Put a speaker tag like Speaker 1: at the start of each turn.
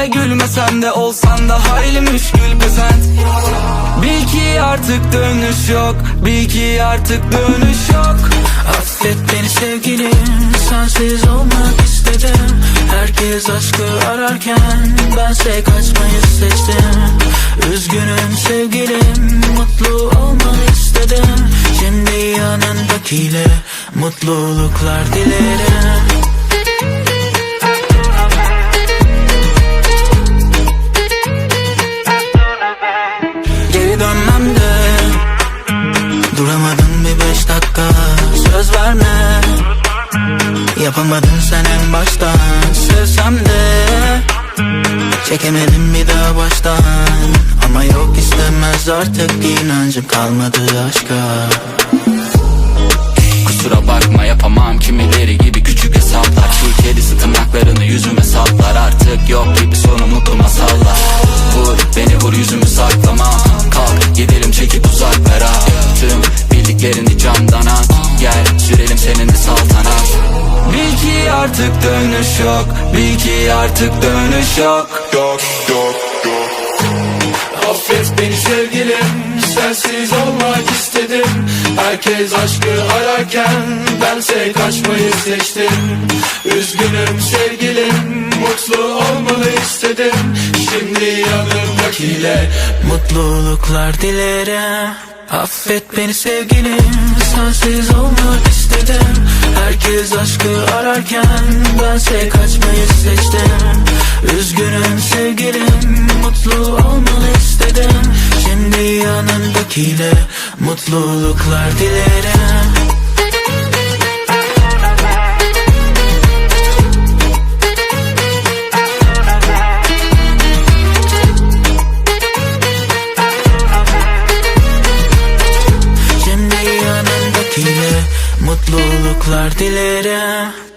Speaker 1: Yüzüme gülmesen de Olsan da hayli müşkül pesent Bil ki artık dönüş yok Bil ki artık dönüş yok.
Speaker 2: Affet beni sevgilim Sensiz olmak istedim. Herkes aşkı ararken Bense kaçmayı seçtim. Üzgünüm sevgilim Mutlu olmanı istedim. Şimdi yanındakiyle Mutluluklar dilerim Yapamadın sen en baştan. Sevsem de Çekemedim bir daha baştan. Ama yok istemez artık inancım kalmadı aşka.
Speaker 1: Kusura bakma yapamam kimileri gibi küçük hesaplar. Çiğ kedisi tırnaklarını yüzüme saplar Artık yok gibi sonu mutlu masallar. Vur beni vur yüzümü saklamam Kalk gidelim çekip uzaklara. Tüm bildiklerini artık dönüş yok. Bil ki artık dönüş yok.
Speaker 3: Yok yok yok. Affet beni sevgilim Sensiz olmak istedim. Herkes aşkı ararken Bense kaçmayı seçtim. Üzgünüm sevgilim Mutlu olmanı istedim. Şimdi yanımdakiyle
Speaker 2: Mutluluklar dilerim. Affet beni sevgilim aşkı ararken Bense kaçmayı seçtim. Üzgünüm sevgilim Mutlu olmanı istedim. Şimdi yanındakiyle Mutluluklar dilerim Mutluluklar dilerim